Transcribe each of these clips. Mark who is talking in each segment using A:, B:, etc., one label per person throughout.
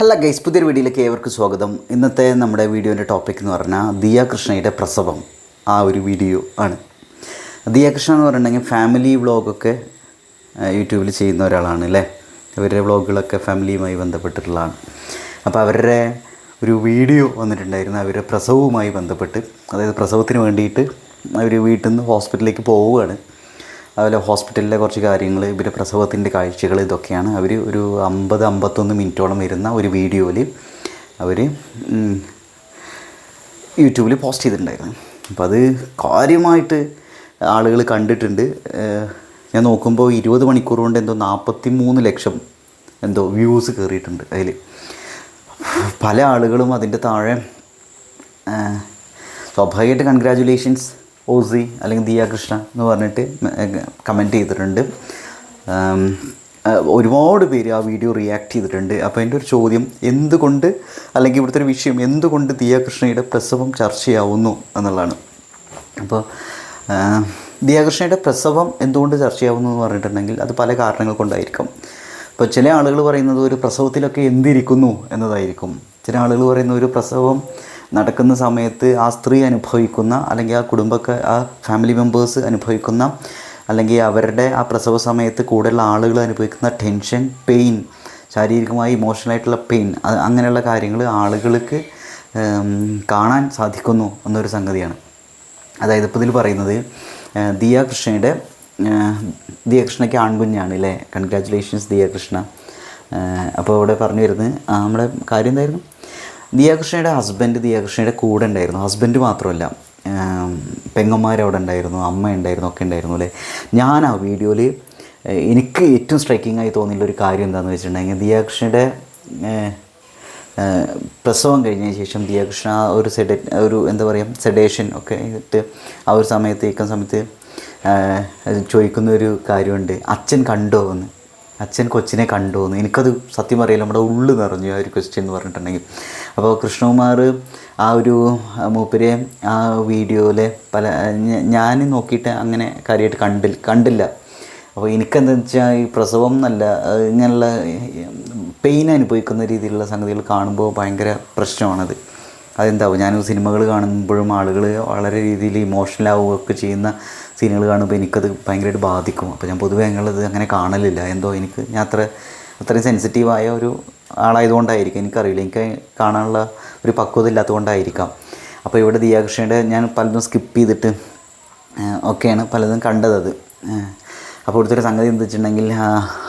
A: Hello guys പുതിയൊരു വീഡിയോയിലേക്ക് ഏവർക്കും സ്വാഗതം. ഇന്നത്തെ നമ്മുടെ വീഡിയോന്റെ ടോപ്പിക് എന്ന് പറഞ്ഞാൽ ദിയ കൃഷ്ണയുടെ പ്രസവം ആ ഒരു വീഡിയോ ആണ്. ദിയ കൃഷ്ണ എന്ന് പറഞ്ഞിട്ടുണ്ടെങ്കിൽ ഫാമിലി വ്ളോഗൊക്കെ യൂട്യൂബിൽ ചെയ്യുന്ന ഒരാളാണ് അല്ലേ? അവരുടെ വ്ളോഗുകളൊക്കെ ഫാമിലിയുമായി ബന്ധപ്പെട്ടിട്ടുള്ളതാണ്. അപ്പോൾ അവരുടെ ഒരു വീഡിയോ വന്നിട്ടുണ്ടായിരുന്നു അവരുടെ പ്രസവവുമായി ബന്ധപ്പെട്ട്. അതായത് പ്രസവത്തിന് വേണ്ടിയിട്ട് അവർ വീട്ടിൽ നിന്ന് ഹോസ്പിറ്റലിലേക്ക് പോവുകയാണ്. അതുപോലെ ഹോസ്പിറ്റലിലെ കുറച്ച് കാര്യങ്ങൾ ഇവരുടെ പ്രസവത്തിന്റെ കാഴ്ചകൾ ഇതൊക്കെയാണ്. അവർ ഒരു അമ്പത് അമ്പത്തൊന്ന് മിനിറ്റോളം വരുന്ന ഒരു വീഡിയോയിൽ അവർ യൂട്യൂബിൽ പോസ്റ്റ് ചെയ്തിട്ടുണ്ടായിരുന്നു. അപ്പോൾ അത് കാര്യമായിട്ട് ആളുകൾ കണ്ടിട്ടുണ്ട്. ഞാൻ നോക്കുമ്പോൾ ഇരുപത് മണിക്കൂർ കൊണ്ട് എന്തോ നാൽപ്പത്തി മൂന്ന് ലക്ഷം എന്തോ വ്യൂസ് കയറിയിട്ടുണ്ട് അതിൽ പല ആളുകളും അതിന്റെ താഴെ സ്വാഭാവികമായിട്ട് കൺഗ്രാജുലേഷൻസ് ഓസി അല്ലെങ്കിൽ ദിയ കൃഷ്ണ എന്ന് പറഞ്ഞിട്ട് കമന്റ് ചെയ്തിട്ടുണ്ട്. ഒരുപാട് പേര് ആ വീഡിയോ റിയാക്ട് ചെയ്തിട്ടുണ്ട്. അപ്പോൾ എന്റെ ഒരു ചോദ്യം എന്തുകൊണ്ട് അല്ലെങ്കിൽ ഇവിടുത്തെ ഒരു വിഷയം എന്തുകൊണ്ട് ദിയ കൃഷ്ണയുടെ പ്രസവം ചർച്ചയാവുന്നു എന്നുള്ളതാണ്. അപ്പോൾ ദിയാകൃഷ്ണയുടെ ദിയ കൃഷ്ണയുടെ പ്രസവം എന്തുകൊണ്ട് ചർച്ചയാവുന്നു എന്ന് പറഞ്ഞിട്ടുണ്ടെങ്കിൽ അത് പല കാരണങ്ങൾ കൊണ്ടായിരിക്കും. ഇപ്പോൾ ചില ആളുകൾ പറയുന്നത് ഒരു പ്രസവത്തിലൊക്കെ എന്തിരിക്കുന്നു എന്നതായിരിക്കും. ചില ആളുകൾ പറയുന്ന ഒരു പ്രസവം നടക്കുന്ന സമയത്ത് ആ സ്ത്രീ അനുഭവിക്കുന്ന അല്ലെങ്കിൽ ആ കുടുംബക്കാർ ആ ഫാമിലി മെമ്പേഴ്സ് അനുഭവിക്കുന്ന അല്ലെങ്കിൽ അവരുടെ ആ പ്രസവ സമയത്ത് കൂടെയുള്ള ആളുകൾ അനുഭവിക്കുന്ന ടെൻഷൻ പെയിൻ ശാരീരികമായി ഇമോഷണലായിട്ടുള്ള പെയിൻ അങ്ങനെയുള്ള കാര്യങ്ങൾ ആളുകൾക്ക് കാണാൻ സാധിക്കുന്നു എന്നൊരു സംഗതിയാണ്. അതായത് ഇപ്പോൾ ഇതിൽ പറയുന്നത് ദിയ കൃഷ്ണയുടെ ദിയ കൃഷ്ണയ്ക്ക് ആൺകുഞ്ഞാണ് അല്ലേ കൺഗ്രാറ്റുലേഷൻസ് ദിയ കൃഷ്ണ അപ്പോൾ ഇവിടെ പറഞ്ഞു വരുന്നത് നമ്മുടെ കാര്യം എന്തായിരുന്നു? ദിയ കൃഷ്ണയുടെ ഹസ്ബൻഡ് ദിയാകൃഷ്ണയുടെ കൂടെ ഉണ്ടായിരുന്നു. ഹസ്ബൻഡ് മാത്രമല്ല പെങ്ങന്മാർ അവിടെ ഉണ്ടായിരുന്നു അമ്മ ഉണ്ടായിരുന്നു ഒക്കെ ഉണ്ടായിരുന്നു അല്ലേ? ഞാൻ ആ വീഡിയോയിൽ എനിക്ക് ഏറ്റവും സ്ട്രൈക്കിംഗ് ആയി തോന്നിയുള്ള ഒരു കാര്യം എന്താണെന്ന് വെച്ചിട്ടുണ്ടെങ്കിൽ ദിയ കൃഷ്ണയുടെ ഏഹ്, ഏഹ് പ്രസവം കഴിഞ്ഞതിന് ശേഷം ദിയാകൃഷ്ണ ഒരു സെഡ ഒരു എന്താ പറയുക സെഡേഷൻ ഒക്കെ ഇട്ട് ആ ഒരു സമയത്ത് ഇരിക്കുന്ന സമയത്ത് ചോദിക്കുന്ന ഒരു കാര്യമുണ്ട്. അച്ഛൻ കണ്ടോ എന്ന്? അച്ഛൻ കൊച്ചിനെ കണ്ടു എന്ന്. എനിക്കത് സത്യം പറയില്ല നമ്മുടെ ഉള്ളു നിറഞ്ഞു. ആ ഒരു ക്വസ്റ്റ്യൻ എന്ന് പറഞ്ഞിട്ടുണ്ടെങ്കിൽ. അപ്പോൾ കൃഷ്ണകുമാർ ആ ഒരു മൂപ്പരെ ആ വീഡിയോയിലെ പല ഞാൻ നോക്കിയിട്ട് അങ്ങനെ കാര്യമായിട്ട് കണ്ടില്ല കണ്ടില്ല. അപ്പോൾ എനിക്കെന്താണെന്ന് വെച്ചാൽ ഈ പ്രസവം എന്നല്ല ഇങ്ങനെയുള്ള പെയിൻ അനുഭവിക്കുന്ന രീതിയിലുള്ള സംഗതികൾ കാണുമ്പോൾ ഭയങ്കര പ്രശ്നമാണത്. അതെന്താവും? ഞാൻ സിനിമകൾ കാണുമ്പോഴും ആളുകൾ വളരെ രീതിയിൽ ഇമോഷണൽ ആവുകയൊക്കെ ചെയ്യുന്ന സീനുകൾ കാണുമ്പോൾ എനിക്കത് ഭയങ്കരമായിട്ട് ബാധിക്കും. അപ്പോൾ ഞാൻ പൊതുവേ ഞങ്ങളത് അങ്ങനെ കാണലില്ല. എന്തോ എനിക്ക് ഞാൻ അത്ര അത്രയും സെൻസിറ്റീവായ ഒരു ആളായതുകൊണ്ടായിരിക്കും. എനിക്കറിയില്ല. എനിക്ക് കാണാനുള്ള ഒരു പക്വത ഇല്ലാത്തതുകൊണ്ടായിരിക്കാം. അപ്പോൾ ഇവിടെ ദിയാകൃഷ്ണയുടെ ഞാൻ പലതും സ്കിപ്പ് ചെയ്തിട്ട് ഒക്കെയാണ് പലതും കണ്ടത് അത്. അപ്പോൾ ഇവിടുത്തെ ഒരു സംഗതി എന്താ വെച്ചിട്ടുണ്ടെങ്കിൽ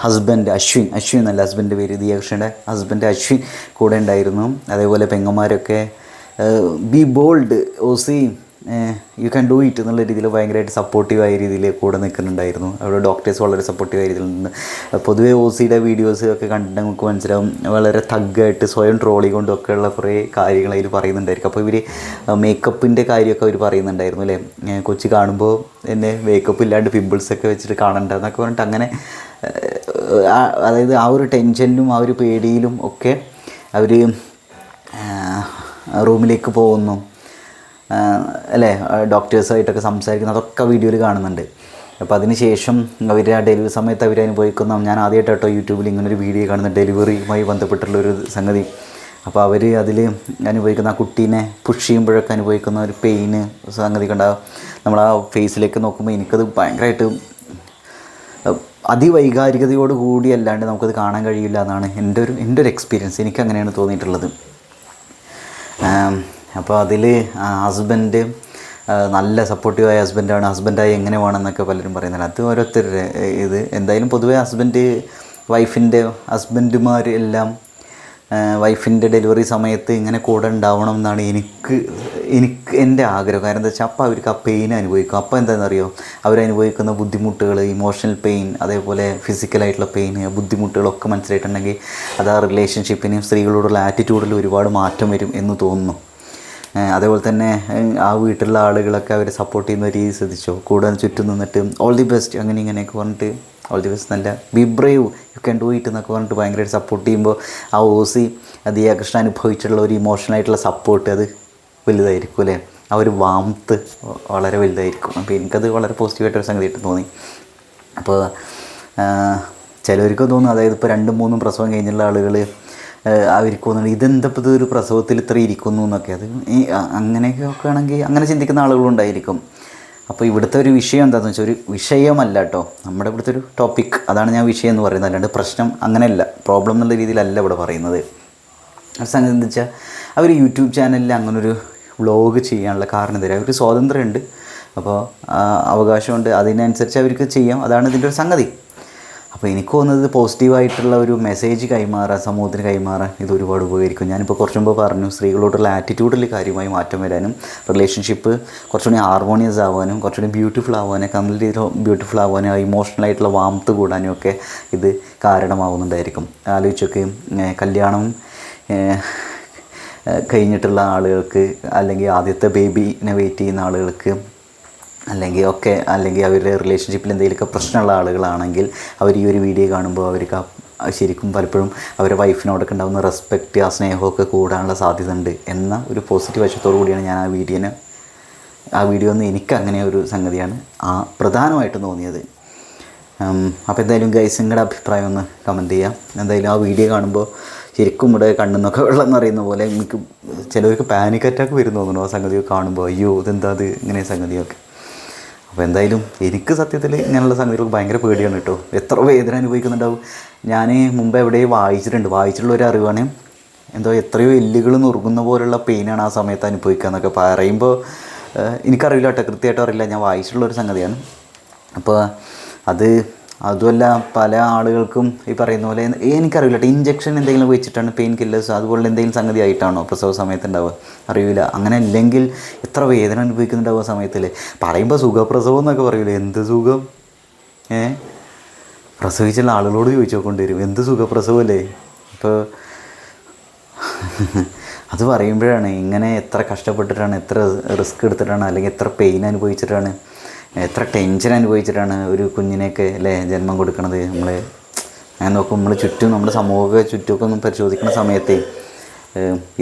A: ഹസ്ബൻഡ് അശ്വിൻ അശ്വിൻ എന്നല്ല ഹസ്ബൻഡ് പേര് ദിയാകൃഷ്ണയുടെ ഹസ്ബൻഡ് അശ്വിൻ കൂടെ ഉണ്ടായിരുന്നു. അതേപോലെ പെങ്ങന്മാരൊക്കെ ബി ബോൾഡ് ഓസി യു ക്യാൻ ഡു ഇറ്റ് എന്നുള്ള രീതിയിൽ ഭയങ്കരമായിട്ട് സപ്പോർട്ടീവായ രീതിയിൽ കൂടെ നിൽക്കുന്നുണ്ടായിരുന്നു. അവിടെ ഡോക്ടേഴ്സ് വളരെ സപ്പോർട്ടീവായ രീതിയിൽ നിന്ന്. പൊതുവേ ഒ സിയുടെ വീഡിയോസ് ഒക്കെ കണ്ടിട്ട് നമുക്ക് മനസ്സിലാവും വളരെ തഗ്ഗായിട്ട് സ്വയം ട്രോളി കൊണ്ടൊക്കെയുള്ള കുറേ കാര്യങ്ങൾ അതിൽ പറയുന്നുണ്ടായിരിക്കും. അപ്പോൾ ഇവർ മേക്കപ്പിന്റെ കാര്യമൊക്കെ അവർ പറയുന്നുണ്ടായിരുന്നു അല്ലേ? കൊച്ചി കാണുമ്പോൾ എന്നെ മേക്കപ്പ് ഇല്ലാണ്ട് പിമ്പിൾസ് ഒക്കെ വെച്ചിട്ട് കാണണ്ട എന്നൊക്കെ പറഞ്ഞിട്ട് അങ്ങനെ അതായത് ആ ഒരു ടെൻഷനിലും ആ ഒരു പേടിയിലും ഒക്കെ അവർ റൂമിലേക്ക് പോകുന്നു. അല്ലേ? ഡോക്ടേഴ്സായിട്ടൊക്കെ സംസാരിക്കുന്നു. അതൊക്കെ വീഡിയോയിൽ കാണുന്നുണ്ട്. അപ്പോൾ അതിന് ശേഷം അവർ ആ ഡെലിവറി സമയത്ത് അവർ അനുഭവിക്കുന്ന ഞാൻ ആദ്യമായിട്ട് കേട്ടോ യൂട്യൂബിൽ ഇങ്ങനെ ഒരു വീഡിയോ കാണുന്ന ഡെലിവറിയുമായി ബന്ധപ്പെട്ടുള്ള ഒരു സംഗതി. അപ്പോൾ അവർ അതിൽ അനുഭവിക്കുന്ന ആ കുട്ടീനെ പുഷ് ചെയ്യുമ്പോഴൊക്കെ അനുഭവിക്കുന്ന ഒരു പെയിന് സംഗതി കണ്ടാൽ നമ്മൾ ആ ഫേസിലേക്ക് നോക്കുമ്പോൾ എനിക്കത് ഭയങ്കരമായിട്ട് അതിവൈകാരികതയോട് കൂടി അല്ലാണ്ട് നമുക്കത് കാണാൻ കഴിയില്ല എന്നാണ് എന്റെ ഒരു എന്റെ ഒരു എക്സ്പീരിയൻസ്. എനിക്ക് അങ്ങനെയാണ് തോന്നിയിട്ടുള്ളത്. അപ്പോൾ അതിൽ ഹസ്ബൻഡ് നല്ല സപ്പോർട്ടീവായ ഹസ്ബൻഡാണ് ഹസ്ബൻഡായി എങ്ങനെ വേണമെന്നൊക്കെ പലരും പറയുന്നില്ല അത് ഓരോരുത്തരുടെ ഇത്. എന്തായാലും പൊതുവേ ഹസ്ബൻഡ് വൈഫിന്റെ ഹസ്ബൻഡുമാർ എല്ലാം വൈഫിന്റെ ഡെലിവറി സമയത്ത് ഇങ്ങനെ കൂടെ ഉണ്ടാവണം എന്നാണ് എനിക്ക് എനിക്ക് എന്റെ ആഗ്രഹം. കാരണം എന്താ വെച്ചാൽ അപ്പം അവർക്ക് ആ പെയിൻ അനുഭവിക്കും. അപ്പോൾ എന്താണെന്നറിയോ അവരനുഭവിക്കുന്ന ബുദ്ധിമുട്ടുകൾ ഇമോഷണൽ പെയിൻ അതേപോലെ ഫിസിക്കലായിട്ടുള്ള പെയിൻ ബുദ്ധിമുട്ടുകളൊക്കെ മനസ്സിലായിട്ടുണ്ടെങ്കിൽ അത് ആ റിലേഷൻഷിപ്പിനെയും സ്ത്രീകളോടുള്ള ആറ്റിറ്റ്യൂഡിൽ ഒരുപാട് മാറ്റം വരും എന്ന് തോന്നുന്നു. അതേപോലെ തന്നെ ആ വീട്ടിലുള്ള ആളുകളൊക്കെ അവരെ സപ്പോർട്ട് ചെയ്യുന്ന രീതി ശ്രദ്ധിച്ചോ? കൂടെ ചുറ്റും നിന്നിട്ട് ഓൾ ദി ബെസ്റ്റ് അങ്ങനെ ഇങ്ങനെയൊക്കെ പറഞ്ഞിട്ട് ഓൾ ദി ബെസ്റ്റ് നല്ല be brave you can do it എന്നൊക്കെ പറഞ്ഞിട്ട് ഭയങ്കരമായിട്ട് സപ്പോർട്ട് ചെയ്യുമ്പോൾ ആ ഓസി ദിയാകൃഷ്ണ അനുഭവിച്ചിട്ടുള്ള ഒരു ഇമോഷണലായിട്ടുള്ള സപ്പോർട്ട് അത് വലുതായിരിക്കും അല്ലേ? ആ ഒരു വാമത്ത് വളരെ വലുതായിരിക്കും. അപ്പോൾ എനിക്കത് വളരെ പോസിറ്റീവായിട്ടൊരു സംഗതിയായിട്ട് തോന്നി. അപ്പോൾ ചിലവർക്ക് തോന്നും അതായത് ഇപ്പോൾ രണ്ടും മൂന്നും പ്രസവം കഴിഞ്ഞുള്ള ആളുകൾ അവർക്ക് തോന്നുന്നത് ഇതെന്തപ്പോൾ ഇതൊരു പ്രസവത്തിൽ ഇത്ര ഇരിക്കുന്നു എന്നൊക്കെ. അത് ഈ അങ്ങനെയൊക്കെ ആണെങ്കിൽ അങ്ങനെ ചിന്തിക്കുന്ന ആളുകളുണ്ടായിരിക്കും അപ്പോൾ ഇവിടുത്തെ ഒരു വിഷയം എന്താണെന്ന് വെച്ചാൽ ഒരു വിഷയമല്ല കേട്ടോ നമ്മുടെ ഇവിടുത്തെ ഒരു ടോപ്പിക് അതാണ് ഞാൻ വിഷയം എന്ന് പറയുന്നത്. അല്ലാണ്ട് പ്രശ്നം അങ്ങനെയല്ല. പ്രോബ്ലം എന്നുള്ള രീതിയിലല്ല ഇവിടെ പറയുന്നത്. എന്താ വെച്ചാൽ അവർ യൂട്യൂബ് ചാനലിൽ അങ്ങനൊരു വ്ളോഗ് ചെയ്യാനുള്ള കാരണം തരാം അവർക്ക് സ്വാതന്ത്ര്യമുണ്ട്. അപ്പോൾ അവകാശമുണ്ട്. അതിനനുസരിച്ച് അവർക്ക് ചെയ്യാം. അതാണ് ഇതിന്റെ ഒരു സംഗതി. അപ്പോൾ എനിക്ക് തോന്നുന്നത് പോസിറ്റീവായിട്ടുള്ള ഒരു മെസ്സേജ് കൈമാറാൻ സമൂഹത്തിന് കൈമാറാൻ ഇത് ഒരുപാട് ഉപകരിക്കും. ഞാനിപ്പോൾ കുറച്ച് മുമ്പ് പറഞ്ഞു സ്ത്രീകളോടുള്ള ആറ്റിറ്റ്യൂഡിൽ കാര്യമായി മാറ്റം വരാനും റിലേഷൻഷിപ്പ് കുറച്ചുകൂടി ഹാർമോണിയസ് ആവാനും കുറച്ചുകൂടി ബ്യൂട്ടിഫുൾ ആവാനും കംപ്ലീറ്റ് ബ്യൂട്ടിഫുൾ ആവാനും ഇമോഷണലായിട്ടുള്ള വാമത്ത് കൂടാനും ഒക്കെ ഇത് കാരണമാവുന്നുണ്ടായിരിക്കും. ആലോചിച്ചൊക്കെ കല്യാണം കഴിഞ്ഞിട്ടുള്ള ആളുകൾക്ക് അല്ലെങ്കിൽ ആദ്യത്തെ ബേബിനെ വെയിറ്റ് ചെയ്യുന്ന ആളുകൾക്ക് അല്ലെങ്കിൽ ഒക്കെ അല്ലെങ്കിൽ അവരുടെ റിലേഷൻഷിപ്പിൽ എന്തെങ്കിലുമൊക്കെ പ്രശ്നമുള്ള ആളുകളാണെങ്കിൽ അവർ ഈ ഒരു വീഡിയോ കാണുമ്പോൾ അവർക്ക് ശരിക്കും പലപ്പോഴും അവരുടെ വൈഫിനോടൊക്കെ ഉണ്ടാകുന്ന റെസ്പെക്റ്റ് ആ സ്നേഹമൊക്കെ കൂടാനുള്ള സാധ്യത ഉണ്ട് എന്ന ഒരു പോസിറ്റീവ് വശത്തോടു കൂടിയാണ് ഞാൻ ആ വീഡിയോനെ ആ വീഡിയോ ഒന്ന് എനിക്ക് അങ്ങനെ ഒരു സംഗതിയാണ് ആ പ്രധാനമായിട്ടും തോന്നിയത്. അപ്പോൾ എന്തായാലും ഗൈസ് നിങ്ങളുടെ അഭിപ്രായം ഒന്ന് കമന്റ് ചെയ്യാം. എന്തായാലും ആ വീഡിയോ കാണുമ്പോൾ ശരിക്കും ഇവിടെ കണ്ണെന്നൊക്കെ വെള്ളം എന്നറിയുന്ന പോലെ എനിക്ക് ചിലവർക്ക് പാനിക് അറ്റാക്ക് വരും തോന്നുന്നു ആ സംഗതിയൊക്കെ കാണുമ്പോൾ. അയ്യോ ഇതെന്താ അത് ഇങ്ങനെ സംഗതിയൊക്കെ. അപ്പോൾ എന്തായാലും എനിക്ക് സത്യത്തിൽ ഇങ്ങനെയുള്ള സംഗതികൾക്ക് ഭയങ്കര പേടിയാണ് കേട്ടോ. എത്ര വേദന അനുഭവിക്കുന്നുണ്ടാവും. ഞാൻ മുമ്പ് എവിടെയും വായിച്ചിട്ടുണ്ട്. വായിച്ചിട്ടുള്ള ഒരു അറിവാണ്. എന്തോ എത്രയോ എല്ലുകൾ നുറുകുന്ന പോലുള്ള പെയിനാണ് ആ സമയത്ത് അനുഭവിക്കുക എന്നൊക്കെ പറയുമ്പോൾ എനിക്കറിയില്ല കേട്ടോ. കൃത്യമായിട്ട് അറിയില്ല. ഞാൻ വായിച്ചിട്ടുള്ള ഒരു സംഗതിയാണ്. അപ്പോൾ അത് അതുമല്ല പല ആളുകൾക്കും ഈ പറയുന്ന പോലെ എനിക്കറിയില്ല കേട്ടോ ഇഞ്ചക്ഷൻ എന്തെങ്കിലും വെച്ചിട്ടാണ് പെയിൻ കില്ലേഴ്സ് അതുപോലെ എന്തെങ്കിലും സംഗതി ആയിട്ടാണോ പ്രസവ സമയത്ത് ഉണ്ടാവുക അറിയില്ല. അങ്ങനെ അല്ലെങ്കിൽ എത്ര വേദന അനുഭവിക്കുന്നുണ്ടാവുക സമയത്തിൽ പറയുമ്പോൾ സുഖപ്രസവം എന്നൊക്കെ പറയില്ലേ എന്ത് സുഖം? ഏ? പ്രസവിച്ചുള്ള ആളുകളോട് ചോദിച്ചു നോക്കേണ്ടി വരും എന്ത് സുഖപ്രസവമല്ലേ ഇപ്പോൾ അത് പറയുമ്പോഴാണ് ഇങ്ങനെ എത്ര കഷ്ടപ്പെട്ടിട്ടാണ് എത്ര റിസ്ക് എടുത്തിട്ടാണ് അല്ലെങ്കിൽ എത്ര പെയിൻ അനുഭവിച്ചിട്ടാണ് എത്ര ടെൻഷൻ അനുഭവിച്ചിട്ടാണ് ഒരു കുഞ്ഞിനെയൊക്കെ അല്ലേ ജന്മം കൊടുക്കുന്നത് നമ്മൾ ഞാൻ നോക്കും നമ്മൾ ചുറ്റും നമ്മുടെ സമൂഹ ചുറ്റുമൊക്കെ ഒന്ന് പരിശോധിക്കുന്ന സമയത്ത്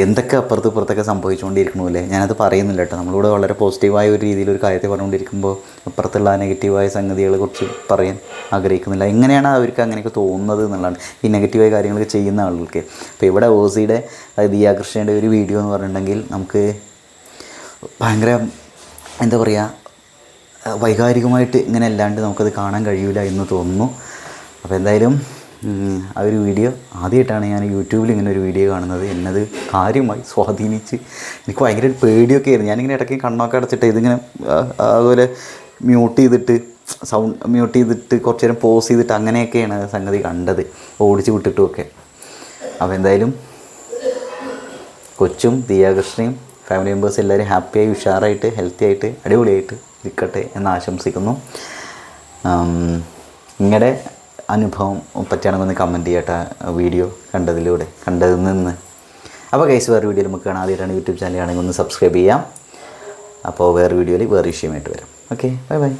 A: എന്തൊക്കെ അപ്പുറത്ത് ഇപ്പുറത്തൊക്കെ സംഭവിച്ചുകൊണ്ടിരിക്കണു അല്ലേ? ഞാനത് പറയുന്നില്ല കേട്ടോ. നമ്മളിവിടെ വളരെ പോസിറ്റീവായ ഒരു രീതിയിൽ ഒരു കാര്യത്തെ പറഞ്ഞുകൊണ്ടിരിക്കുമ്പോൾ അപ്പുറത്തുള്ള നെഗറ്റീവായ സംഗതികളെ കുറിച്ച് പറയാൻ ആഗ്രഹിക്കുന്നില്ല. എങ്ങനെയാണ് അവർക്ക് അങ്ങനെയൊക്കെ തോന്നുന്നത് എന്നുള്ളതാണ്. ഈ നെഗറ്റീവായ കാര്യങ്ങളൊക്കെ ചെയ്യുന്ന ആളുകൾക്ക്. അപ്പോൾ ഇവിടെ ഓസിയുടെ ദിയാകൃഷ്ണയുടെ ഒരു വീഡിയോ എന്ന് പറഞ്ഞിട്ടുണ്ടെങ്കിൽ നമുക്ക് ഭയങ്കര എന്താ പറയുക വൈകാരികമായിട്ട് ഇങ്ങനെ അല്ലാണ്ട് നമുക്കത് കാണാൻ കഴിയില്ല എന്ന് തോന്നുന്നു. അപ്പോൾ എന്തായാലും ആ ഒരു വീഡിയോ ആദ്യമായിട്ടാണ് ഞാൻ യൂട്യൂബിൽ ഇങ്ങനെ ഒരു വീഡിയോ കാണുന്നത്. എന്നത് കാര്യമായി സ്വാധീനിച്ച് എനിക്ക് ഭയങ്കര പേടിയൊക്കെ ആയിരുന്നു. ഞാനിങ്ങനെ ഇടയ്ക്ക് കണ്ണൊക്കെ അടച്ചിട്ട് ഇതിങ്ങനെ അതുപോലെ മ്യൂട്ട് ചെയ്തിട്ട് സൗണ്ട് മ്യൂട്ട് ചെയ്തിട്ട് കുറച്ച് നേരം പോസ് ചെയ്തിട്ട് അങ്ങനെയൊക്കെയാണ് സംഗതി കണ്ടത്. ഓടിച്ച് വിട്ടിട്ടുമൊക്കെ. അപ്പോൾ എന്തായാലും കൊച്ചും ദിയാകൃഷ്ണയും ഫാമിലി മെമ്പേഴ്സ് എല്ലാവരും ഹാപ്പിയായി ഉഷാറായിട്ട് ഹെൽത്തി ആയിട്ട് അടിപൊളിയായിട്ട് ഇരിക്കട്ടെ എന്ന് ആശംസിക്കുന്നു. നിങ്ങളുടെ അനുഭവം പറ്റുകയാണെങ്കിൽ ഒന്ന് കമന്റ് ചെയ്യട്ടെ വീഡിയോ കണ്ടതിലൂടെ കണ്ടതിൽ നിന്ന്. അപ്പോൾ കേസ് വേറെ വീഡിയോയിൽ നമുക്ക് കാണാം. ആദ്യമായിട്ടാണ് യൂട്യൂബ് ചാനൽ ആണെങ്കിൽ ഒന്ന് സബ്സ്ക്രൈബ് ചെയ്യാം. അപ്പോൾ വേറെ വീഡിയോയിൽ വേറെ വിഷയമായിട്ട് വരാം. Okay bye bye